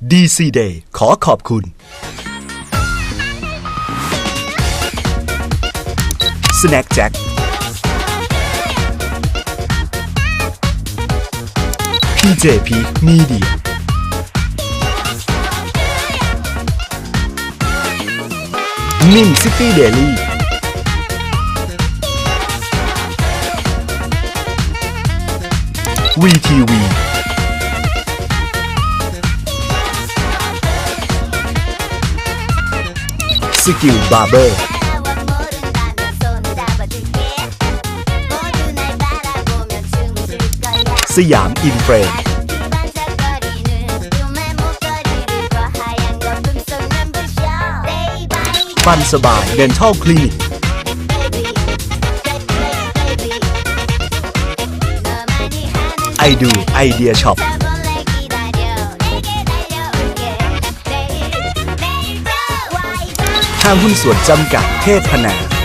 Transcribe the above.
DC Day ขอขอบคุณสแน็กแจ็คพีเจพีมีเดีนิมซิตี้เดลี่วีทีวี สกิลบาร์เบอร์สยามอินเฟรมฟันสบายเดนทัลคลินิกไอดูไอเดียช็อป ห้างหุ้นส่วนจำกัดเทพพนา